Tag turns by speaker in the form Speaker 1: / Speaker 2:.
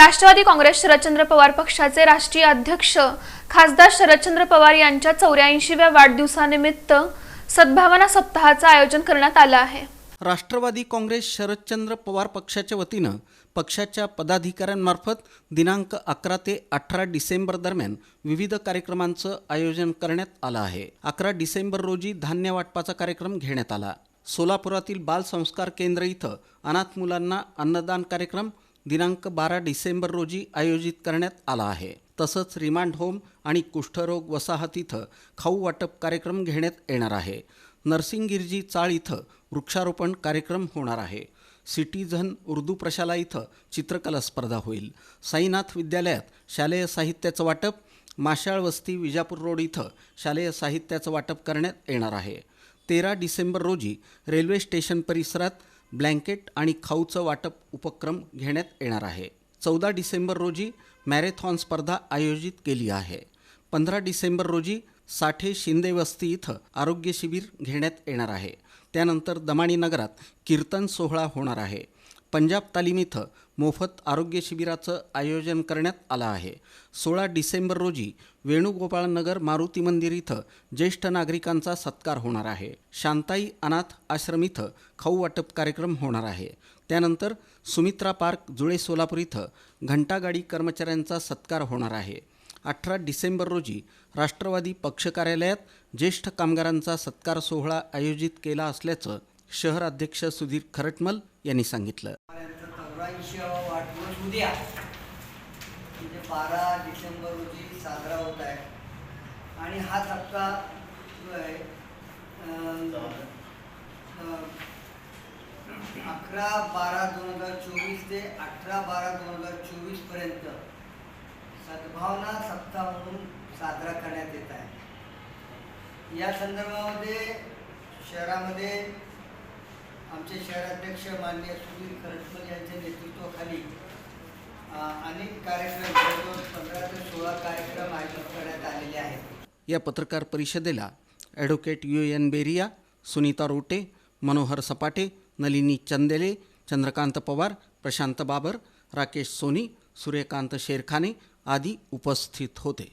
Speaker 1: राष्ट्रवादी काँग्रेस शरदचंद्र पवार पक्षाचे राष्ट्रीय अध्यक्ष खासदार शरदचंद्र पवार यांच्या चौऱ्याऐंशीव्या वाढदिवसानिमित्त सद्भावना सप्ताहाचं आयोजन करण्यात आलं आहे.
Speaker 2: राष्ट्रवादी काँग्रेस शरदचंद्र पवार पक्षाच्या वतीनं पक्षाच्या पदाधिकाऱ्यांमार्फत दिनांक अकरा ते अठरा डिसेंबर दरम्यान विविध कार्यक्रमांचं आयोजन करण्यात आलं आहे. अकरा डिसेंबर रोजी धान्य वाटपाचा कार्यक्रम घेण्यात आला. सोलापुरातील बाल संस्कार केंद्र इथं अनाथ मुलांना अन्नदान कार्यक्रम दिनांक बारा डिसेंबर रोजी आयोजित करण्यात आला आहे. तसंच रिमांड होम आणि कुष्ठरोग वसाहत इथं खाऊ वाटप कार्यक्रम घेण्यात येणार आहे. नरसिंगिरजी चाळ इथं वृक्षारोपण कार्यक्रम होणार आहे. सिटीझन उर्दू प्रशाला इथं चित्रकला स्पर्धा होईल. साईनाथ विद्यालयात शालेय साहित्याचं वाटप माशाळ वस्ती विजापूर रोड इथं शालेय साहित्याचं वाटप करण्यात येणार आहे. तेरा डिसेंबर रोजी रेल्वे स्टेशन परिसरात ब्लँकेट आणि खाऊचं वाटप उपक्रम घेण्यात येणार आहे. चौदा डिसेंबर रोजी मॅरेथॉन स्पर्धा आयोजित केली आहे. पंधरा डिसेंबर रोजी साठे शिंदे वस्ती इथं आरोग्य शिबिर घेण्यात येणार आहे. त्यानंतर दमाणी नगरात कीर्तन सोहळा होणार आहे. पंजाब तालीम इथं मोफत आरोग्य शिबिराचं आयोजन करण्यात आलं आहे. सोळा डिसेंबर रोजी वेणुगोपाळनगर मारुती मंदिर इथं ज्येष्ठ नागरिकांचा सत्कार होणार आहे. शांताई अनाथ आश्रम इथं खाऊ वाटप कार्यक्रम होणार आहे. त्यानंतर सुमित्रा पार्क जुळे सोलापूर इथं घंटागाडी कर्मचाऱ्यांचा सत्कार होणार आहे. अठरा डिसेंबर रोजी राष्ट्रवादी पक्ष कार्यालयात ज्येष्ठ कामगारांचा सत्कार सोहळा आयोजित केला असल्याचं शहर अध्यक्ष सुधीर खरटमल यांनी सांगितलं.
Speaker 3: उद्या म्हणजे बारा डिसेंबर रोजी साजरा होत आहे. आणि हा सप्ताह जो आहे अकरा बारा दोन हजार चोवीस ते अठरा बारा दोन हजार चोवीसपर्यंत सद्भावना सप्ताह म्हणून साजरा करण्यात येत आहे. या संदर्भामध्ये शहरामध्ये आमचे शहराध्यक्ष मान्य सुधीर करटकर यांच्या नेतृत्वाखाली अनेक कार्यक्रम जवळजवळ पंधरा ते सोळा कार्यक्रम आयोजित करण्यात आलेले आहेत.
Speaker 2: या पत्रकार परिषदेला advocate U N Beriya Sunita Rote Manohar Sapate Nalini Chandele Chandrakant Pawar Prashant Babar Rakesh Soni Suryakant Sherkhane आदी उपस्थित होते.